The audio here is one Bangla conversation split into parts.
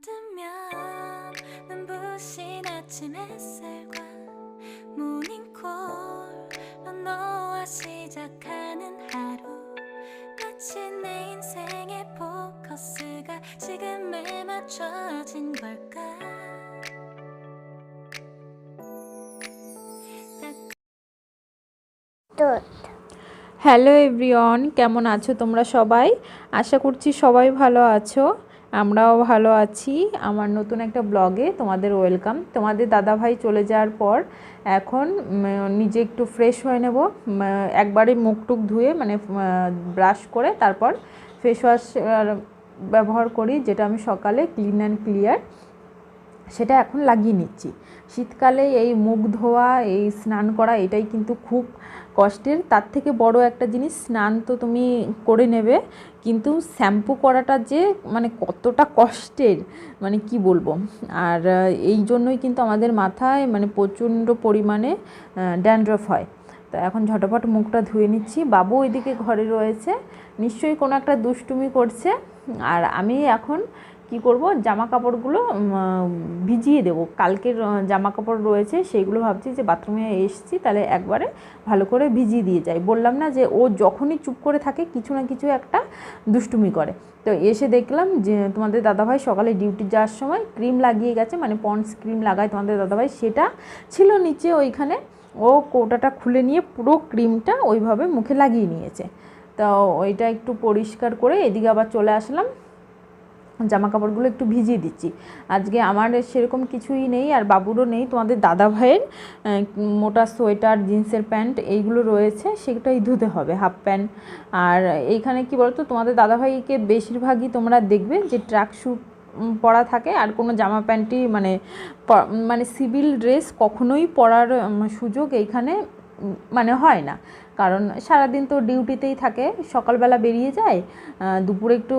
뜨면 눈부신 아침 햇살과 모닝콜로 너와 시작하는 하루 마치 내 인생의 포커스가 지금에 맞춰진 걸까 দুধ হ্যালো এভরিওয়ান কেমন আছো তোমরা সবাই আশা করছি সবাই ভালো আছো আমরাও ভালো আছি। আমার নতুন একটা ব্লগে তোমাদের ওয়েলকাম। তোমাদের দাদাভাই চলে যাওয়ার পর এখন নিজে একটু ফ্রেশ হয়ে নেব। একবারে মুখ টুক ধুয়ে মানে ব্রাশ করে তারপর ফেস ওয়াশ ব্যবহার করি, যেটা আমি সকালে ক্লিন অ্যান্ড ক্লিয়ার সেটা এখন লাগিয়ে নিচ্ছি। শীতকালে এই মুখ ধোয়া, এই স্নান করা, এটাই কিন্তু খুব কষ্টের, তার থেকে বড় একটা জিনিস, স্নান তো তুমি করে নেবে, কিন্তু শ্যাম্পু করাটা যে মানে কতটা কষ্টের মানে কি বলব? আর এই জন্যই কিন্তু আমাদের মাথায় মানে প্রচণ্ড পরিমাণে ড্যান্ড্রফ হয়। তো এখন ঝটপট মুখটা ধুয়ে নিচ্ছি। বাবু ওইদিকে ঘরে রয়েছে। নিশ্চয়ই কোনো একটা দুষ্টুমি করছে। আর আমি এখন কি করব? জামা কাপড়গুলো ভিজিয়ে দেবো। কালকের জামা কাপড় রয়েছে, সেইগুলো ভাবছি যে বাথরুমে এসেছি, তাহলে একবারে ভালো করে ভিজিয়ে দিয়ে যাই। বললাম না যে ও যখনই চুপ করে থাকে, কিছু না কিছু একটা দুষ্টুমি করে। তো এসে দেখলাম যে তোমাদের দাদাভাই সকালে ডিউটি যাওয়ার সময় ক্রিম লাগিয়ে গেছে মানে পন্ডস ক্রিম লাগায় তোমাদের দাদাভাই, সেটা ছিল নিচে ওইখানে। ও কৌটাটা খুলে নিয়ে পুরো ক্রিমটা ওইভাবে মুখে লাগিয়ে নিয়েছে। তো ওইটা একটু পরিষ্কার করে এদিকে আবার চলে আসলাম। জামা কাপড়গুলো একটু ভিজিয়ে দিচ্ছি। আজকে আমার সেরকম কিছুই নেই আর বাবুরও নেই, তোমাদের দাদা ভাইয়ের মোটা সোয়েটার, জিন্সের প্যান্ট এইগুলো রয়েছে, সেটাই ধুতে হবে, হাফ প্যান্ট। আর এইখানে কি বলতো, তোমাদের দাদাভাইকে বেশিরভাগই তোমরা দেখবে যে ট্র্যাক স্যুট পরা থাকে আর কোনো জামা প্যান্টই মানে মানে সিভিল ড্রেস কখনোই পরার সুযোগ এইখানে মানে হয় না। কারণ সারাদিন তো ডিউটিতেই থাকে, সকালবেলা বেরিয়ে যায় দুপুরে একটু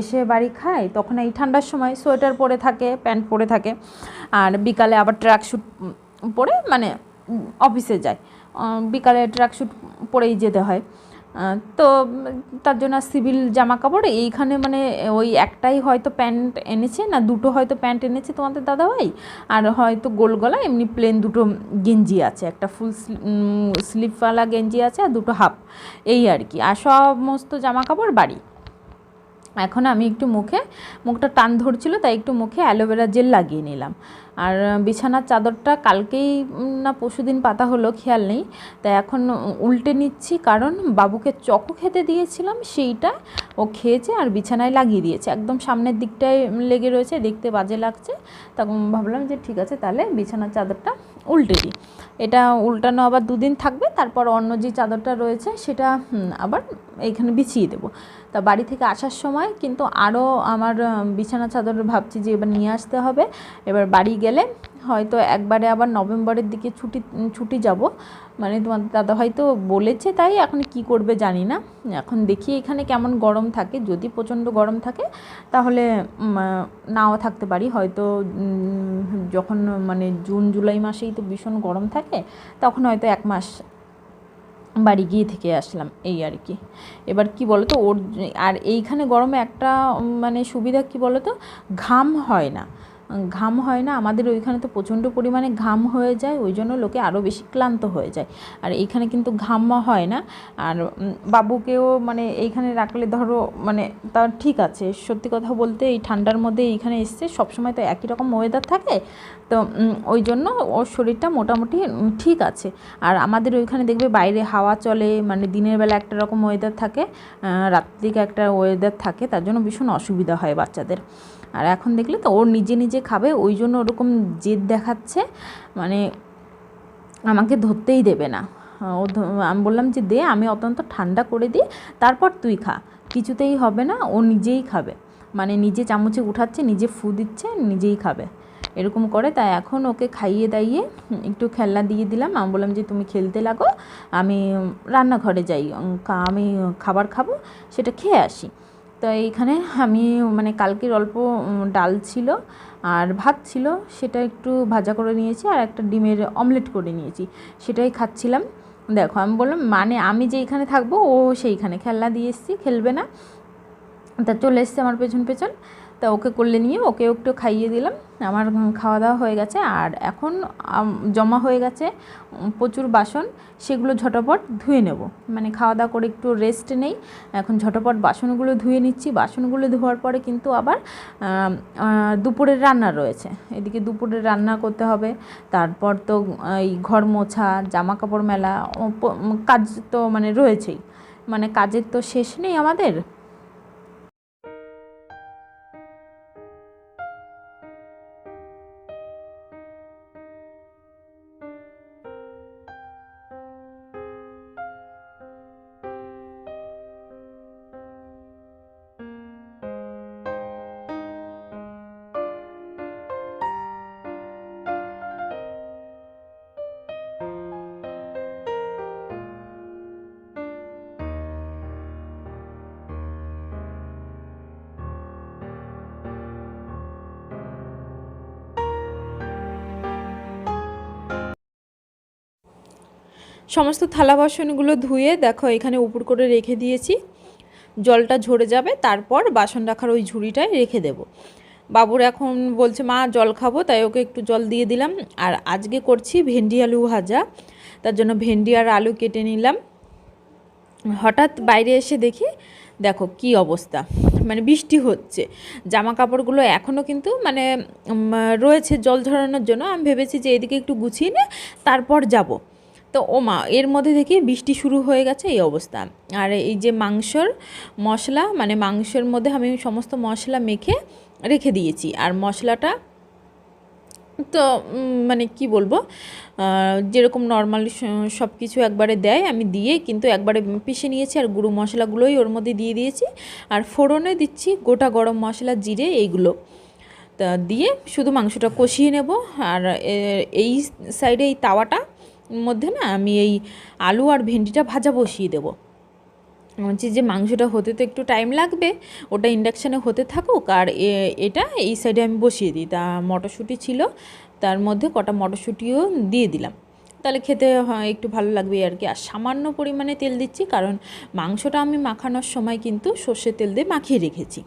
এসে বাড়ি খায়, তখন এই ঠান্ডার সময় সোয়েটার পরে থাকে, প্যান্ট পরে থাকে, আর বিকালে আবার ট্র্যাক স্যুট পরে মানে অফিসে যায়। বিকালে ট্র্যাক শ্যুট পরেই যেতে হয়। তো তার জন্য সিভিল জামা কাপড় এইখানে মানে ওই একটাই হয়তো প্যান্ট এনেছে না, দুটো হয়তো প্যান্ট এনেছে তোমাদের দাদাভাই, আর হয়তো গোল গলা, এমনি প্লেন দুটো গেঞ্জি আছে, একটা ফুল স্লিপওয়ালা গেঞ্জি আছে আর দুটো হাফ এই আর কি, আর সমস্ত জামা কাপড় বাড়ি। এখন আমি একটু মুখে, মুখটা টান ধরছিল, তাই একটু মুখে অ্যালোভেরা জেল লাগিয়ে নিলাম। আর বিছানার চাদরটা কালকেই না পরশুদিন পাতা হলো, খেয়াল নেই। তাই এখন উল্টে নিচ্ছি, কারণ বাবুকে চকো খেতে দিয়েছিলাম, সেইটা ও খেয়েছে আর বিছানায় লাগিয়ে দিয়েছে। একদম সামনের দিকটায় লেগে রয়েছে, দেখতে বাজে লাগছে। তখন ভাবলাম যে ঠিক আছে, তাহলে বিছানার চাদরটা উল্টে দিই। এটা উল্টানো আবার দুদিন থাকবে, তারপর অন্য যে চাদরটা রয়েছে, সেটা আবার এখানে বিছিয়ে দেবো। তা বাড়ি থেকে আসার সময় কিন্তু আরও আমার বিছানা চাদর ভাবছি যে এবার নিয়ে আসতে হবে। এবার বাড়ি গেলে হয়তো একবারে আবার নভেম্বরের দিকে ছুটি ছুটি যাব। মানে তোমার দাদা হয়তো বলেছে তাই, এখন কি করবে জানি না। এখন দেখি এখানে কেমন গরম থাকে। যদি প্রচণ্ড গরম থাকে, তাহলে নাও থাকতে পারি। হয়তো যখন মানে জুন, জুলাই মাসেই তো ভীষণ গরম থাকে, তখন হয়তো এক মাস বাড়ি গিয়ে থেকে আসলাম, এই আর কি। এবার কি বলো তো ওর আর এইখানে গরমে একটা মানে সুবিধা কি বলো তো ঘাম হয় না। ঘাম হয় না, আমাদের ওইখানে তো প্রচণ্ড পরিমাণে ঘাম হয়ে যায়, ওই জন্য লোকে আরও বেশি ক্লান্ত হয়ে যায়। আর এইখানে কিন্তু ঘাম হয় না, আর বাবুকেও মানে এইখানে রাখলে ধরো মানে তার ঠিক আছে। সত্যি কথা বলতে এই ঠান্ডার মধ্যে এইখানে এসছে, সবসময় তো একই রকম ওয়েদার থাকে, তো ওই জন্য ওর শরীরটা মোটামুটি ঠিক আছে। আর আমাদের ওইখানে দেখবে বাইরে হাওয়া চলে মানে দিনের বেলা একটা রকম ওয়েদার থাকে রাত্রিকে একটা ওয়েদার থাকে, তার জন্য ভীষণ অসুবিধা হয় বাচ্চাদের। আর এখন দেখলে তো ওর নিজে নিজে খাবে, ওই জন্য ওরকম জেদ দেখাচ্ছে মানে আমাকে ধরতেই দেবে না। ও আমি বললাম যে দে, আমি অত্যন্ত ঠান্ডা করে দিই, তারপর তুই খা। কিছুতেই হবে না, ও নিজেই খাবে। মানে নিজে চামচে উঠাচ্ছে, নিজে ফু দিচ্ছে, নিজেই খাবে। এরকম করে তাই এখন ওকে খাইয়ে দাইয়ে একটু খেলনা দিয়ে দিলাম। আমি বললাম যে তুমি খেলতে লাগো, আমি রান্নাঘরে যাই আমি খাবার খাব, সেটা খেয়ে আসি। তো এইখানে আমি মানে কালকের অল্প ডাল ছিল আর ভাত ছিল, সেটা একটু ভাজা করে নিয়েছি আর একটা ডিমের অমলেট করে নিয়েছি, সেটাই খাচ্ছিলাম। দেখো, আমি বললাম মানে আমি যেইখানে থাকব, ও সেইখানে খেলনা দিয়ে এসেছি, খেলবে না। তা চলে এসছে আমার পেছন পেছন। তা ওকে করলে নিয়ে ওকে একটু খাইয়ে দিলাম। আমার খাওয়া দাওয়া হয়ে গেছে। আর এখন জমা হয়ে গেছে প্রচুর বাসন। সেগুলো ঝটপট ধুয়ে নেব। মানে খাওয়া দাওয়া করে একটু রেস্ট নেই। এখন ঝটপট বাসনগুলো ধুয়ে নিচ্ছি। বাসনগুলো ধোয়ার পরে কিন্তু আবার দুপুরের রান্না রয়েছে। এদিকে দুপুরের রান্না করতে হবে। তারপর তো এই ঘর মোছা জামা কাপড় মেলা কাজ তো মানে রয়েছেই। মানে কাজের তো শেষ নেই আমাদের। সমস্ত থালা বাসনগুলো ধুয়ে দেখো এখানে উপর করে রেখে দিয়েছি। জলটা ঝরে যাবে, তারপর বাসন রাখার ওই ঝুড়িটায় রেখে দেব। বাবুর এখন বলছে, মা, জল খাব। তাই ওকে একটু জল দিয়ে দিলাম। আর আজকে করছি ভেন্ডি আলু ভাজা। তার জন্য ভেন্ডি আর আলু কেটে নিলাম। হঠাৎ বাইরে এসে দেখি, দেখো কি অবস্থা। মানে বৃষ্টি হচ্ছে। জামা কাপড়গুলো এখনও কিন্তু মানে রয়েছে জল ঝরানোর জন্য। আমি ভেবেছি যে এদিকে একটু গুছিয়ে নে, তারপর যাব। তো ও মা, এর মধ্যে থেকে বৃষ্টি শুরু হয়ে গেছে এই অবস্থা। আর এই যে মাংসর মশলা মানে মাংসের মধ্যে আমি সমস্ত মশলা মেখে রেখে দিয়েছি। আর মশলাটা তো মানে কি বলব যেরকম নর্মাল সব কিছু একবারে দেয়, আমি দিয়ে কিন্তু একবারে পিষে নিয়েছি আর গুঁড়ো মশলাগুলোই ওর মধ্যে দিয়ে দিয়েছি। আর ফোড়নে দিচ্ছি গোটা গরম মশলা, জিরে এইগুলো। তা দিয়ে শুধু মাংসটা কষিয়ে নেব। আর এই সাইডে এই তাওয়াটা মধ্যে না আমি এই আলু আর ভেন্ডিটা ভাজা বসিয়ে দেবো। বলছি যে মাংসটা হতে তো একটু টাইম লাগবে, ওটা ইন্ডাকশানে হতে থাকুক আর এটা এই সাইডে আমি বসিয়ে দিই। তা মটরশুঁটি ছিল, তার মধ্যে কটা মটরশুঁটিও দিয়ে দিলাম। তাহলে খেতে একটু ভালো লাগবে আর কি। আর সামান্য পরিমাণে তেল দিচ্ছি, কারণ মাংসটা আমি মাখানোর সময় কিন্তু সর্ষের তেল দিয়ে মাখিয়ে রেখেছি।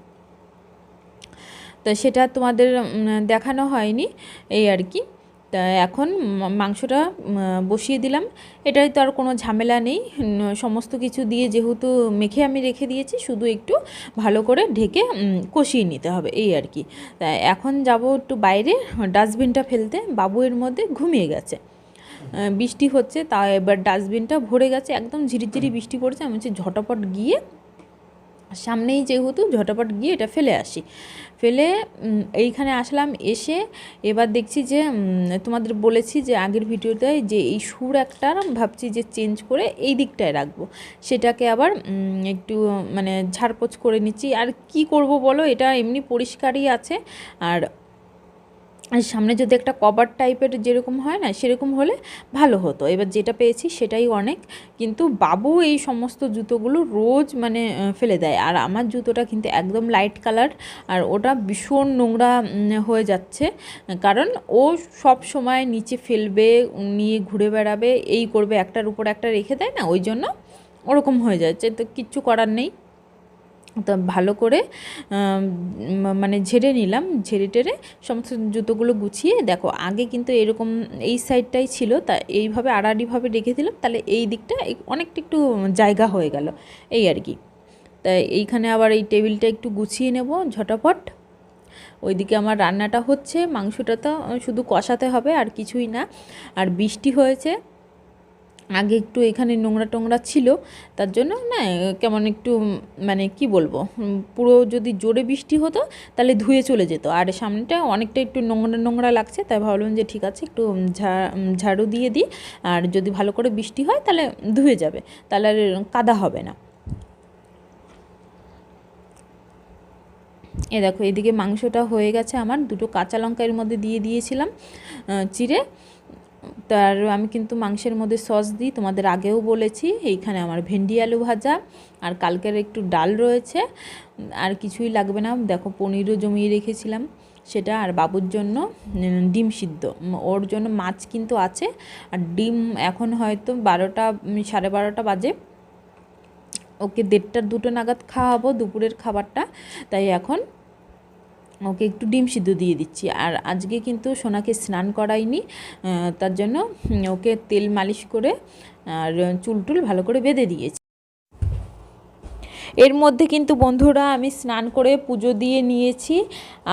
তো সেটা তোমাদের দেখানো হয়নি, এই আর কি। এখন মাংসটা বসিয়ে দিলাম। এটাই তো আর কোনো ঝামেলা নেই। সমস্ত কিছু দিয়ে যেহেতু মেখে আমি রেখে দিয়েছি, শুধু একটু ভালো করে ঢেকে কষিয়ে নিতে হবে, এই আর কি। এখন যাব একটু বাইরে, ডাস্টবিনটা ফেলতে। বাবু এর মধ্যে ঘুমিয়ে গেছে। বৃষ্টি হচ্ছে, তা এবার ডাস্টবিনটা ভরে গেছে। একদম ঝিরিঝিরি বৃষ্টি পড়ছে। আমি হচ্ছে ঝটাপট গিয়ে সামনেই যেহেতু ঝটাপট গিয়ে এটা ফেলে আসি। ফেলে এইখানে আসলাম, এসে এবার দেখছি যে তোমাদের বলেছি যে আগের ভিডিওতে যে এই সুর একটা ভাবছি যে চেঞ্জ করে এই দিকটায় রাখব। সেটাকে আবার একটু মানে ঝাড়পোছ করে নিচ্ছি। আর কি করব বলো, এটা এমনি পরিষ্কারই আছে। আর সামনে যদি একটা কভার টাইপের যেরকম হয় না, সেরকম হলে ভালো হতো। এবার যেটা পেয়েছি সেটাই অনেক। কিন্তু বাবু এই সমস্ত জুতোগুলো রোজ মানে ফেলে দেয়। আর আমার জুতোটা কিন্তু একদম লাইট কালার আর ওটা ভীষণ নোংরা হয়ে যাচ্ছে। কারণ ও সব সময় নিচে ফেলবে, নিয়ে ঘুরে বেড়াবে, এই করবে, একটার উপর একটা রেখে দেয় না, ওই জন্য ওরকম হয়ে যাচ্ছে। তো কিচ্ছু করার নেই। তো ভালো করে মানে ঝেড়ে নিলাম, ঝেড়ে টেরে সমস্ত জুতোগুলো গুছিয়ে, দেখো আগে কিন্তু এরকম এই সাইডটাই ছিল, তা এইভাবে আড়াআড়িভাবে রেখে দিলাম, তাহলে এই দিকটা অনেকটা একটু জায়গা হয়ে গেল, এই আর কি। তাই এইখানে আবার এই টেবিলটা একটু গুছিয়ে নেব ঝটাপট। ওইদিকে আমার রান্নাটা হচ্ছে, মাংসটা তো শুধু কষাতে হবে, আর কিছুই না, আর বৃষ্টি হয়েছে। আগে একটু এখানে নোংরা টোংরা ছিল, তার জন্য না কেমন একটু মানে কি বলব পুরো যদি জোরে বৃষ্টি হতো, তাহলে ধুয়ে চলে যেত। আর সামনেটা অনেকটা একটু নোংরা নোংরা লাগছে, তাই ভাবলাম যে ঠিক আছে, একটু ঝাড়ু দিয়ে দিই, আর যদি ভালো করে বৃষ্টি হয়, তাহলে ধুয়ে যাবে, তাহলে আর কাদা হবে না। এ দেখো, এদিকে মাংসটা হয়ে গেছে আমার, দুটো কাঁচা লঙ্কা এর মধ্যে দিয়ে দিয়েছিলাম চিড়ে। তার আমি কিন্তু মাংসের মধ্যে সস দিই, তোমাদের আগেও বলেছি, এইখানে আমার ভেন্ডি আলু ভাজা আর কালকের একটু ডাল রয়েছে, আর কিছুই লাগবে না। দেখো, পনিরও জমিয়ে রেখেছিলাম সেটা আর বাবুর জন্য ডিম সিদ্ধ। ওর জন্য মাছ কিন্তু আছে, আর ডিম এখন হয়তো বারোটা সাড়ে বারোটা বাজে। ওকে দেড়টার দুটো নাগাদ খাওয়াবো, দুপুরের খাবারটা, তাই এখন ওকে একটু ডিম সিদ্ধ দিয়ে দিচ্ছি। আর আজকে কিন্তু সোনাকে স্নান করাইনি তার জন্য ওকে তেল মালিশ করে আর চুল টুল ভালো করে বেঁধে দিয়েছি। এর মধ্যে কিন্তু বন্ধুরা আমি স্নান করে পুজো দিয়ে নিয়েছি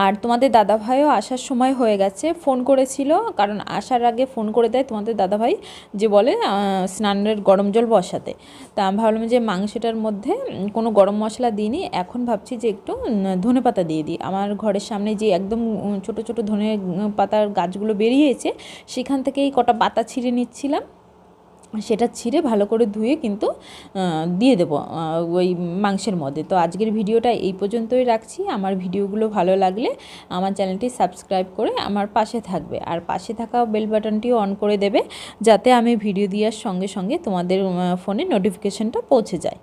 আর তোমাদের দাদাভাইও আসার সময় হয়ে গেছে, ফোন করেছিল, কারণ আসার আগে ফোন করে দেয় তোমাদের দাদাভাই যে বলে স্নানের গরম জল বসাতে। তা আমি ভাবলাম যে মাংসটার মধ্যে কোনো গরম মশলা দিইনি, এখন ভাবছি যে একটু ধনে পাতা দিয়ে দিই। আমার ঘরের সামনে যে একদম ছোট ছোট ধনে পাতার গাছগুলো বেরিয়েছে, সেখান থেকেই কটা পাতা ছিঁড়ে নিচ্ছিলাম। সেটা ছিঁড়ে ভালো করে ধুয়ে কিন্তু দিয়ে দেবো ওই মাংসের মধ্যে। তো আজকের ভিডিওটা এই পর্যন্তই রাখছি। আমার ভিডিওগুলো ভালো লাগলে আমার চ্যানেলটি সাবস্ক্রাইব করে আমার পাশে থাকবে। আর পাশে থাকা বেল বাটনটিও অন করে দেবে, যাতে আমি ভিডিও দেওয়ার সঙ্গে সঙ্গে তোমাদের ফোনে নোটিফিকেশানটা পৌঁছে যায়।